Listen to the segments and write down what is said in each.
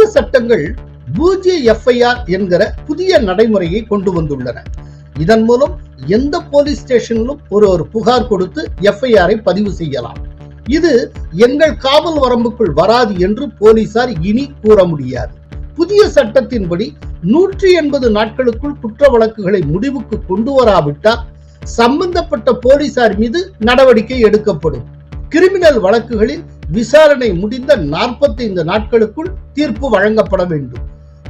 புதிய சட்டங்கள் பூஜ்ய எஃப்ஐஆர் என்கிற புதிய நடைமுறையை கொண்டு வந்துள்ளன. இதன் மூலம் எந்த போலீஸ் ஸ்டேஷனிலும் ஒரு ஒரு புகார் கொடுத்து எஃப்ஐஆரை பதிவு செய்யலாம். இது எங்கள் காவல் வரம்புக்குள் வராது என்று போலீசார் இனி கூற முடியாது. புதிய சட்டத்தின்படி நூற்றி எண்பது நாட்களுக்குள் குற்ற வழக்குகளை முடிவுக்கு கொண்டு வராவிட்டால் சம்பந்தப்பட்ட போலீசார் மீது நடவடிக்கை எடுக்கப்படும். கிரிமினல் வழக்குகளில் விசாரணை முடிந்த 45 நாட்களுக்குள் தீர்ப்பு வழங்கப்பட வேண்டும்.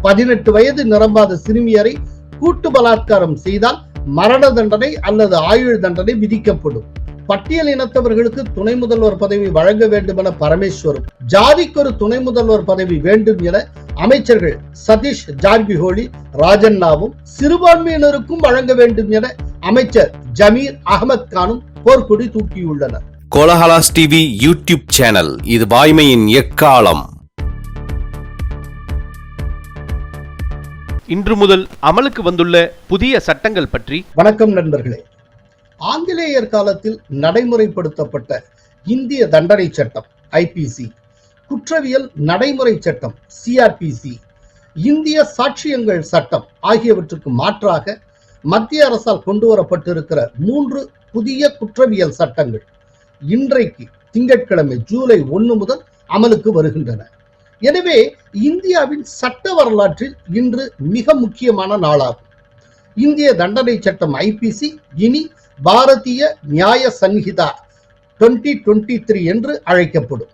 பதினெட்டு வயது நிரம்பாத சிறுமியரை கூட்டு பலாத்காரம் செய்தால் மரண தண்டனை அல்லது ஆயுள் தண்டனை விதிக்கப்படும். பட்டியல் இனத்தவர்களுக்கு துணை முதல்வர் பதவி வழங்க வேண்டும் என பரமேஸ்வரும் ஜாதிக்கொரு துணை முதல்வர் பதவி வேண்டும் என அமைச்சர்கள் சதீஷ் ஜார்கிஹோலி ராஜண்ணாவும் சிறுபான்மையினருக்கும் வழங்க வேண்டும் என அமைச்சர் ஜமீர் அகமத் கானும் போர்க்கொடி தூக்கியுள்ளனர். Kolahalas TV YouTube channel. இது வாய்மையின் எக்காலம். இன்று முதல் அமலுக்கு வந்துள்ள புதிய சட்டங்கள் பற்றி வணக்கம் நண்பர்களே. ஆங்கிலேயர் காலத்தில் நடைமுறைப்படுத்தப்பட்ட இந்திய தண்டனை சட்டம் ஐபிசி குற்றவியல் நடைமுறை சட்டம் சிஆர்பிசி இந்திய சாட்சியங்கள் சட்டம் ஆகியவற்றுக்கு மாற்றாக மத்திய அரசால் கொண்டு வரப்பட்டிருக்கிற மூன்று புதிய குற்றவியல் சட்டங்கள். இன்றைக்கு திங்கட்கிழமை ஜூலை ஒன்று முதல் அமலுக்கு வருகின்றன. எனவே இந்தியாவின் சட்ட வரலாற்றில் இன்று மிக முக்கியமான நாளாகும். இந்திய தண்டனை சட்டம் ஐபிசி இனி பாரதிய நியாய சன்ஹிதா 2023 த்ரீ என்று அழைக்கப்படும்.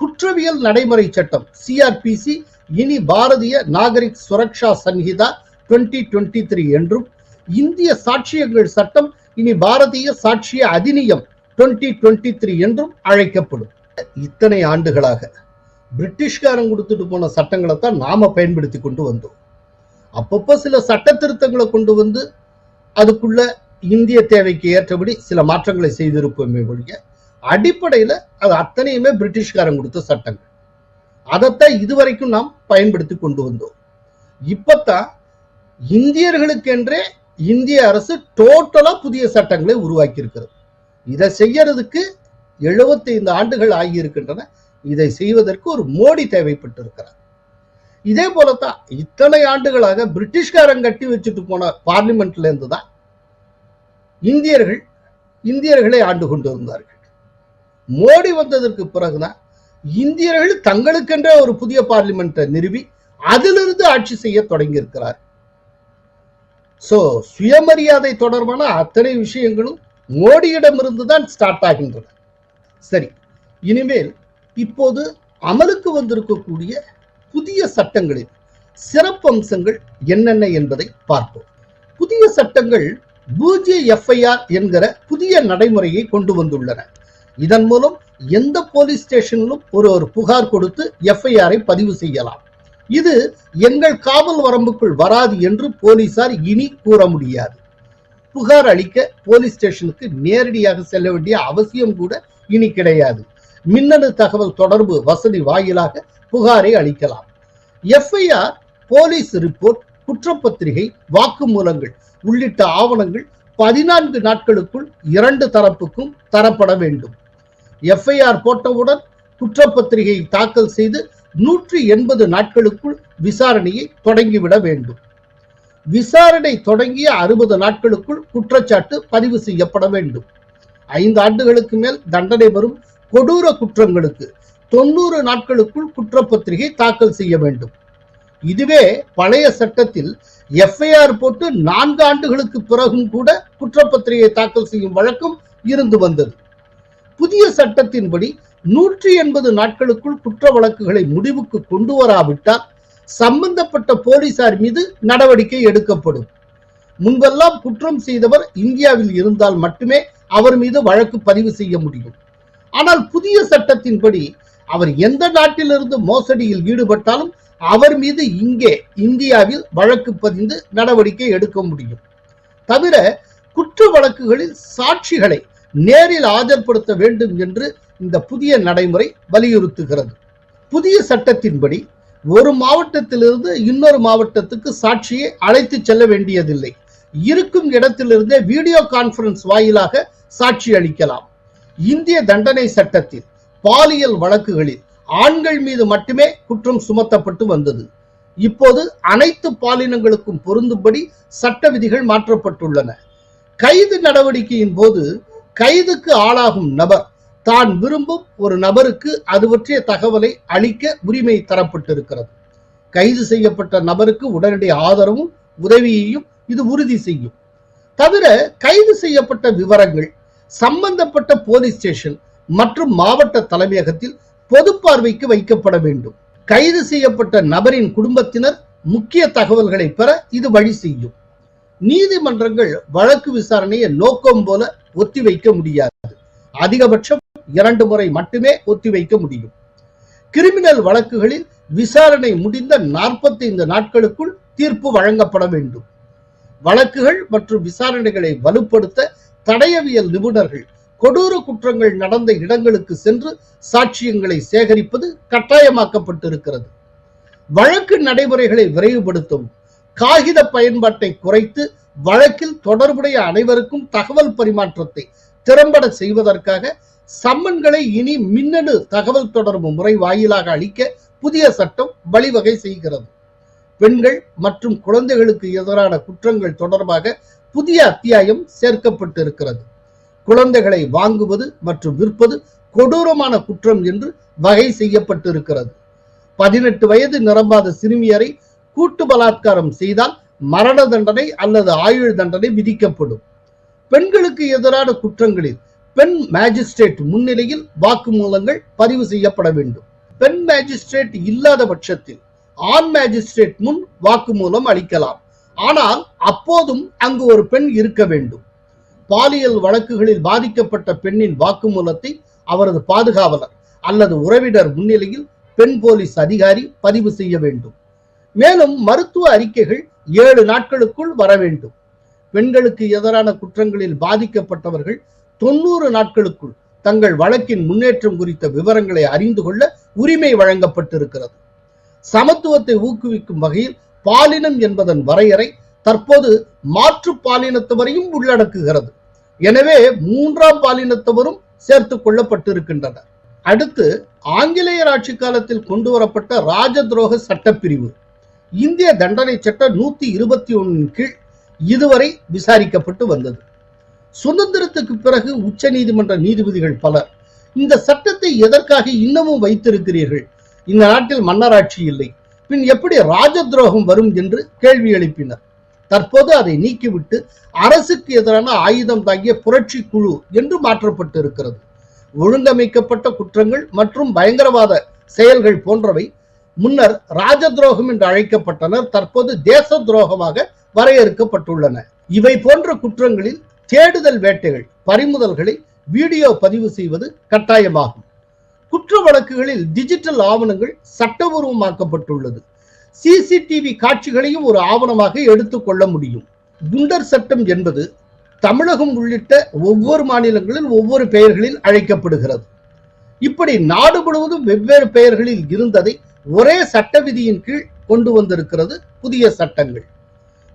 குற்றவியல் நடைமுறை சட்டம் சிஆர்பிசி இனி பாரதிய நாகரிக் சுரக்ஷா சன்ஹிதா 2023 த்ரீ என்றும் இந்திய சாட்சியங்கள் சட்டம் இனி பாரதிய சாட்சிய அதிநியம் 2023 த்ரீ என்றும் அழைக்கப்படும். இத்தனை ஆண்டுகளாக பிரிட்டிஷ்காரன் கொடுத்துட்டு போன சட்டங்களை தான் நாம பயன்படுத்தி கொண்டு வந்தோம். அப்பப்போ சில சட்ட திருத்தங்களை கொண்டு வந்து அதுக்குள்ள இந்திய தேவைக்கு ஏற்றபடி சில மாற்றங்களை செய்திருப்போமே ஒழிய அடிப்படையில அது அத்தனையுமே பிரிட்டிஷ்காரன் கொடுத்த சட்டங்கள். அதைத்தான் இதுவரைக்கும் நாம் பயன்படுத்தி கொண்டு வந்தோம். இப்பத்தான் இந்தியர்களுக்கென்றே இந்திய அரசு டோட்டலா புதிய சட்டங்களை உருவாக்கி இருக்கிறது இதை செய்யறதுக்கு 75 ஆண்டுகள் ஆகியிருக்கின்றன. இதை செய்வதற்கு ஒரு மோடி தேவைப்பட்டிருக்கிறார். இதே போலத்தான் இத்தனை ஆண்டுகளாக பிரிட்டிஷ்காரன் கட்டி வச்சுட்டு போன பார்லிமெண்ட்ல இருந்து தான் இந்தியர்கள் இந்தியர்களை ஆண்டு கொண்டு வந்தார்கள். மோடி வந்ததற்கு பிறகுதான் இந்தியர்கள் தங்களுக்கென்ற ஒரு புதிய பார்லிமெண்ட்டை நிறுவி அதிலிருந்து ஆட்சி செய்ய தொடங்கி இருக்கிறார் சோ சுயமரியாதை தொடர்பான அத்தனை விஷயங்களும் மோடியிடமிருந்து தான் ஸ்டார்ட் ஆகின்றன சரி இனிமேல் இப்போது அமலுக்கு வந்திருக்கக்கூடிய புதிய சட்டங்களின் சிறப்பம்சங்கள் என்னென்ன என்பதை பார்ப்போம். புதிய சட்டங்கள் பூஜ்ய எஃப்ஐஆர் என்கிற புதிய நடைமுறையை கொண்டு வந்துள்ளன. இதன் மூலம் எந்த போலீஸ் ஸ்டேஷனிலும் ஒரு ஒரு புகார் கொடுத்து எஃப்ஐஆரை பதிவு செய்யலாம். இது எங்கள் காவல் வரம்புக்குள் வராது என்று போலீசார் இனி கூற முடியாது. புகார் அளிக்க போலீஸ் ஸ்டேஷனுக்கு நேரடியாக செல்ல வேண்டிய அவசியம் கூட இனி கிடையாது. மின்னணு தகவல் தொடர்பு வசதி வாயிலாக புகாரை அளிக்கலாம். எஃப்ஐஆர் போலீஸ் ரிப்போர்ட் குற்றப்பத்திரிகை வாக்குமூலங்கள் உள்ளிட்ட ஆவணங்கள் பதினான்கு நாட்களுக்குள் இரண்டு தரப்புக்கும் தரப்பட வேண்டும். எஃப்ஐஆர் போட்டவுடன் குற்றப்பத்திரிகை தாக்கல் செய்து நூற்றி எண்பது நாட்களுக்குள் விசாரணையை தொடங்கிவிட வேண்டும். விசாரணை தொடங்கிய அறுபது நாட்களுக்குள் குற்றச்சாட்டு பதிவு செய்யப்பட வேண்டும். ஐந்து ஆண்டுகளுக்கு மேல் தண்டனை வரும் கொடூர குற்றங்களுக்கு தொண்ணூறு நாட்களுக்குள் குற்றப்பத்திரிகை தாக்கல் செய்ய வேண்டும். இதுவே பழைய சட்டத்தில் எஃப்ஐஆர் போட்டு நான்கு ஆண்டுகளுக்கு பிறகும் கூட குற்றப்பத்திரிகை தாக்கல் செய்யும் வழக்கம் இருந்து வந்தது. புதிய சட்டத்தின்படி நூற்றி எண்பது நாட்களுக்குள் குற்ற வழக்குகளை முடிவுக்கு கொண்டு வராவிட்டால் சம்பந்தப்பட்ட போலீசார் மீது நடவடிக்கை எடுக்கப்படும். முன்பெல்லாம் குற்றம் செய்தவர் இந்தியாவில் இருந்தால் மட்டுமே அவர் மீது வழக்கு பதிவு செய்ய முடியும். ஆனால் புதிய சட்டத்தின்படி அவர் எந்த நாட்டிலிருந்து மோசடியில் ஈடுபட்டாலும் அவர் மீது இங்கே இந்தியாவில் வழக்கு பதிந்து நடவடிக்கை எடுக்க முடியும். தவிர குற்ற வழக்குகளில் சாட்சிகளை நேரில் ஆஜர்படுத்த வேண்டும் என்று இந்த புதிய நடைமுறை வலியுறுத்துகிறது. புதிய சட்டத்தின்படி ஒரு மாவட்டத்திலிருந்து இன்னொரு மாவட்டத்துக்கு சாட்சியை அழைத்து செல்ல வேண்டியதில்லை. இருக்கும் இடத்திலிருந்தே வீடியோ கான்பரன்ஸ் வாயிலாக சாட்சி அளிக்கலாம். இந்திய தண்டனை சட்டத்தில் பாலியல் வழக்குகளில் ஆண்கள் மீது மட்டுமே குற்றம் சுமத்தப்பட்டு வந்தது. இப்போது அனைத்து பாலினங்களுக்கும் பொருந்தும்படி சட்ட விதிகள் மாற்றப்பட்டுள்ளன. கைது நடவடிக்கையின் போது கைதுக்கு ஆளாகும் நபர் தான் விரும்பும் ஒரு நபருக்கு அது பற்றிய தகவலை அளிக்க உரிமை தரப்பட்டிருக்கிறது. கைது செய்யப்பட்ட நபருக்கு உடனடி ஆதரவும் உதவியையும் இது உறுதி செய்யும். தவிர கைது செய்யப்பட்ட விவரங்கள் சம்பந்தப்பட்ட போலீஸ் ஸ்டேஷன் மற்றும் மாவட்ட தலைமையகத்தில் பொது பார்வைக்கு வைக்கப்பட வேண்டும். கைது செய்யப்பட்ட நபரின் குடும்பத்தினர் முக்கிய தகவல்களை பெற இது வழி செய்யும். நீதிமன்றங்கள் வழக்கு விசாரணையை நோக்கம் போல ஒத்திவைக்க முடியாது. அதிகபட்சம் இரண்டு முறை மட்டுமே ஒத்திவைக்க முடியும். கிரிமினல் வழக்குகளில் விசாரணை முடிந்த 45 நாட்களுக்குள் தீர்ப்பு வழங்கப்பட வேண்டும். வழக்குகள் மற்றும் விசாரணைகளை வலுப்படுத்த தடயவியல் நிபுணர்கள் கொடூர குற்றங்கள் நடந்த இடங்களுக்கு சென்று சாட்சியங்களை சேகரிப்பது கட்டாயமாக்கப்பட்டிருக்கிறது. வழக்கு நடைமுறைகளை விரைவுபடுத்தவும் காகித பயன்பாட்டை குறைத்து வழக்கில் தொடர்புடைய அனைவருக்கும் தகவல் பரிமாற்றத்தை திறம்பட செய்வதற்காக சம்மன்களை இனி மின்னணு தகவல் தொடர்பு முறை வாயிலாக அளிக்க புதிய சட்டம் வழிவகை செய்கிறது. பெண்கள் மற்றும் குழந்தைகளுக்கு எதிரான குற்றங்கள் தொடர்பாக புதிய அத்தியாயம் சேர்க்கப்பட்டிருக்கிறது. குழந்தைகளை வாங்குவது மற்றும் விற்பது கொடூரமான குற்றம் என்று வகை செய்யப்பட்டிருக்கிறது. பதினெட்டு வயது நிரம்பாத சிறுமியரை கூட்டு பலாத்காரம் செய்தால் மரண தண்டனை அல்லது ஆயுள் தண்டனை விதிக்கப்படும். பெண்களுக்கு எதிரான குற்றங்களில் பெண் மேஜிஸ்ட்ரேட் முன்னிலையில் வாக்குமூலங்கள் பதிவு செய்யப்பட வேண்டும். பெண் மேஜிஸ்ட்ரேட் இல்லாத பட்சத்தில் ஆண் மேஜிஸ்ட்ரேட் முன் வாக்குமூலம் அளிக்கலாம். ஆனால் அப்போதும் அங்கு ஒரு பெண் இருக்க வேண்டும். பாலியல் வழக்குகளில் பாதிக்கப்பட்ட பெண்ணின் வாக்குமூலத்தை அவரது பாதுகாவலர் அல்லது உறவினர் முன்னிலையில் பெண் போலீஸ் அதிகாரி பதிவு செய்ய வேண்டும். மேலும் மருத்துவ அறிக்கைகள் ஏழு நாட்களுக்குள் வர வேண்டும். பெண்களுக்கு எதிரான குற்றங்களில் பாதிக்கப்பட்டவர்கள் தொண்ணூறு நாட்களுக்குள் தங்கள் வழக்கின் முன்னேற்றம் குறித்த விவரங்களை அறிந்து கொள்ள உரிமை வழங்கப்பட்டிருக்கிறது. சமத்துவத்தை ஊக்குவிக்கும் வகையில் பாலினம் என்பதன் வரையறை தற்போது மாற்று பாலினத்தவரையும் உள்ளடக்குகிறது. எனவே மூன்றாம் பாலினத்தவரும் சேர்த்துக் கொள்ளப்பட்டிருக்கின்றனர் அடுத்து ஆங்கிலேயர் ஆட்சி காலத்தில் கொண்டு வரப்பட்ட ராஜ துரோக சட்டப்பிரிவு. இந்திய தண்டனை சட்டம் நூத்தி இருபத்தி ஒன்னின் கீழ் இதுவரை விசாரிக்கப்பட்டு வந்தது. சுதந்திரத்துக்கு பிறகு உச்ச நீதிமன்ற நீதிபதிகள் பலர் இந்த சட்டத்தை எதற்காக இன்னமும் வைத்திருக்கிறீர்கள்? இந்த நாட்டில் மன்னராட்சி இல்லை. பின் எப்படி ராஜ துரோகம் வரும் என்று கேள்வி எழுப்பினர். தற்போது அதை நீக்கிவிட்டு அரசுக்கு எதிரான ஆயுதம் தாங்கிய புரட்சி குழு என்று மாற்றப்பட்டிருக்கிறது. ஒழுங்கமைக்கப்பட்ட குற்றங்கள் மற்றும் பயங்கரவாத செயல்கள் போன்றவை முன்னர் ராஜ துரோகம் என்று அழைக்கப்பட்டனர் தற்போது தேச துரோகமாக வரையறுக்கப்பட்டுள்ளன. இவை போன்ற குற்றங்களில் தேடுதல் வேட்டைகள் பறிமுதல்களை வீடியோ பதிவு செய்வது கட்டாயமாகும். குற்ற வழக்குகளில் டிஜிட்டல் ஆவணங்கள் சட்டபூர்வமாக்கப்பட்டுள்ளது. சிசிடிவி காட்சிகளையும் ஒரு ஆவணமாக எடுத்துக்கொள்ள முடியும். குண்டர் சட்டம் என்பது தமிழகம் உள்ளிட்ட ஒவ்வொரு மாநிலங்களில் ஒவ்வொரு பெயர்களில் அழைக்கப்படுகிறது. இப்படி நாடு முழுவதும் வெவ்வேறு பெயர்களில் இருந்ததை ஒரே சட்ட விதியின் கீழ் கொண்டு வந்திருக்கிறது புதிய சட்டங்கள்.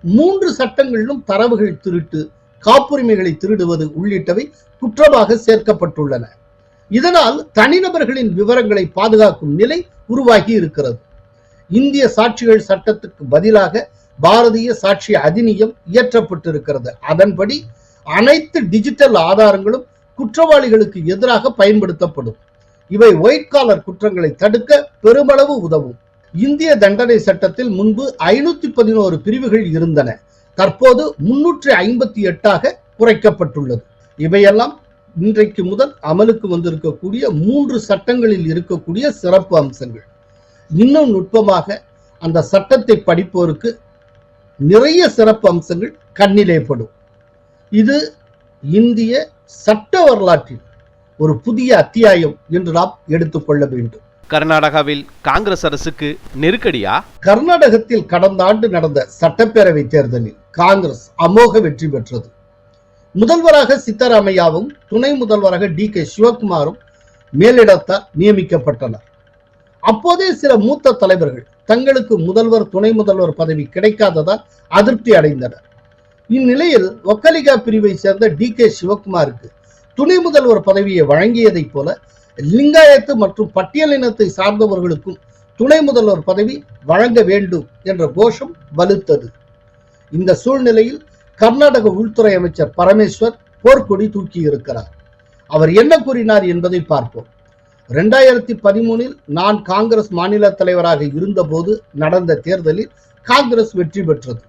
மூன்று சட்டங்களிலும் தரவுகள் திருட்டு காப்புரிமைகளை திருடுவது உள்ளிட்டவை குற்றமாக சேர்க்கப்பட்டுள்ளன. இதனால் தனிநபர்களின் விவரங்களை பாதுகாக்கும் நிலை உருவாகி இருக்கிறது. இந்திய சாட்சிகள் சட்டத்துக்கு பதிலாக பாரதிய சாட்சி அதிநியம் இயற்றப்பட்டிருக்கிறது. அதன்படி அனைத்து டிஜிட்டல் ஆதாரங்களும் குற்றவாளிகளுக்கு எதிராக பயன்படுத்தப்படும். இவை ஒயிட் காலர் குற்றங்களை தடுக்க பெருமளவு உதவும். இந்திய தண்டனை சட்டத்தில் முன்பு ஐநூத்தி பதினோரு பிரிவுகள் இருந்தன. தற்போது முன்னூற்றி ஐம்பத்தி எட்டாக குறைக்கப்பட்டுள்ளது. இவையெல்லாம் இன்றைக்கு முதல் அமலுக்கு வந்திருக்கக்கூடிய மூன்று சட்டங்களில் இருக்கக்கூடிய சிறப்பு அம்சங்கள். இன்னும் நுட்பமாக அந்த சட்டத்தை படிப்போருக்கு நிறைய சிறப்பு அம்சங்கள் கண்ணிலே படும். இது இந்திய சட்ட வரலாற்றில் ஒரு புதிய அத்தியாயம் என்று நாம் எடுத்துக்கொள்ள வேண்டும். கர்நாடகாவில் காங்கிரஸ் அரசுக்கு நெருக்கடியா? கர்நாடகத்தில் கடந்த ஆண்டு நடந்த சட்டப்பேரவை தேர்தலில் காங்கிரஸ் அமோக வெற்றி பெற்றது. முதல்வராக சித்தராமையாவும் துணை முதல்வராக டி கே சிவகுமாரும் மேலிடத்தால் நியமிக்கப்பட்டனர். அப்போதே சில மூத்த தலைவர்கள் தங்களுக்கு முதல்வர் துணை முதல்வர் பதவி கிடைக்காததால் அதிருப்தி அடைந்தனர். இந்நிலையில் ஒக்கலிகா பிரிவை சேர்ந்த டி கே சிவகுமாருக்கு துணை முதல்வர் பதவியை வழங்கியதைப் போல லிங்காயத்து மற்றும் பட்டியலினத்தை சார்ந்தவர்களுக்கும் துணை முதல்வர் பதவி வழங்க வேண்டும் என்ற கோஷம் வலுத்தது. இந்த சூழ்நிலையில் கர்நாடக உள்துறை அமைச்சர் பரமேஸ்வர் போர்க்கொடி தூக்கி இருக்கிறார். அவர் என்ன கூறினார் என்பதை பார்ப்போம். ரெண்டாயிரத்தி பதிமூனில் நான் காங்கிரஸ் மாநில தலைவராக இருந்தபோது நடந்த தேர்தலில் காங்கிரஸ் வெற்றி பெற்றது.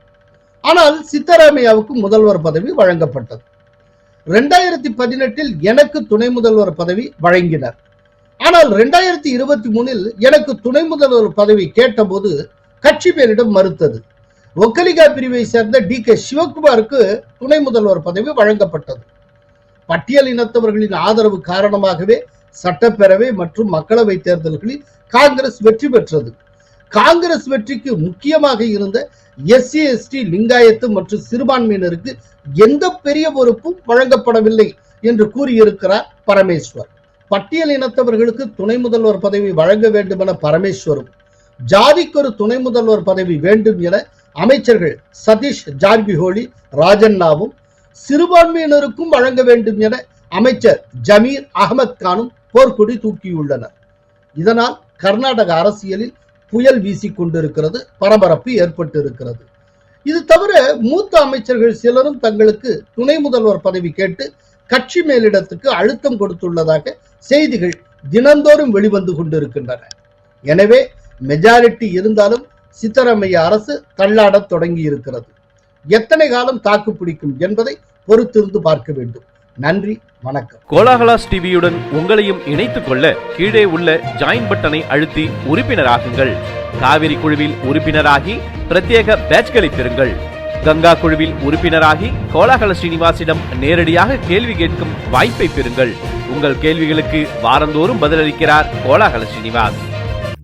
ஆனால் சித்தராமையாவுக்கு முதல்வர் பதவி வழங்கப்பட்டது. ரெண்டாயிரத்தி பதினெட்டில் எனக்கு துணை முதல்வர் பதவி வழங்கினர். ஆனால் ரெண்டாயிரத்தி இருபத்தி மூணில் எனக்கு துணை முதல்வர் பதவி கேட்டபோது கட்சி பேரிடம் மறுத்தது. ஒக்கலிகா பிரிவை சேர்ந்த டி கே சிவகுமாருக்கு துணை முதல்வர் பதவி வழங்கப்பட்டது. பட்டியல் இனத்தவர்களின் ஆதரவு காரணமாகவே சட்டப்பேரவை மற்றும் மக்களவை தேர்தல்களில் காங்கிரஸ் வெற்றி பெற்றது. காங்கிரஸ் வெற்றிக்கு முக்கியமாக இருந்த எஸ்சி எஸ்டி லிங்காயத்து மற்றும் சிறுபான்மையினருக்கு எந்த பெரிய பொறுப்பும் வழங்கப்படவில்லை என்று கூறியிருக்கிறார் பரமேஸ்வர். பட்டியல் இனத்தவர்களுக்கு துணை முதல்வர் பதவி வழங்க வேண்டும் என பரமேஸ்வரும் ஜாதிக்கொரு துணை முதல்வர் பதவி வேண்டும் என அமைச்சர்கள் சதீஷ் ஜார்கிஹோலி ராஜண்ணாவும் சிறுபான்மையினருக்கும் வழங்க வேண்டும் என அமைச்சர் ஜமீர் அகமது கானும் போர்க்கொடி தூக்கியுள்ளனர். இதனால் கர்நாடக அரசியலில் புயல் வீசிக் கொண்டிருக்கிறது பரபரப்பு ஏற்பட்டிருக்கிறது. இது தவிர மூத்த அமைச்சர்கள் சிலரும் தங்களுக்கு துணை முதல்வர் பதவி கேட்டு கட்சி மேலிடத்துக்கு அழுத்தம் கொடுத்துள்ளதாக செய்திகள் தினந்தோறும் வெளிவந்து கொண்டிருக்கின்றன. எனவே மெஜாரிட்டி இருந்தாலும் சித்தரமைய அரசு தள்ளாடத் தொடங்கி இருக்கிறது எத்தனை காலம் தாக்கு பிடிக்கும் என்பதை பொறுத்திருந்து பார்க்க வேண்டும். நன்றி வணக்கம். கோலாகலாஸ் டிவியுடன் உங்களையும் இணைத்துக் கொள்ள கீழே உள்ள ஜாயின் பட்டனை அழுத்தி உறுப்பினராகுங்கள். காவிரி குழுவில் உறுப்பினராகி பிரத்யேக பேட்ச்களை பெறுங்கள். கங்கா குழுவில் உறுப்பினராகி கோலாகல ஸ்ரீனிவாசிடம் நேரடியாக கேள்வி கேட்கும் வாய்ப்பை பெறுங்கள். உங்கள் கேள்விகளுக்கு வாரந்தோறும் பதிலளிக்கிறார் Kolahala Srinivas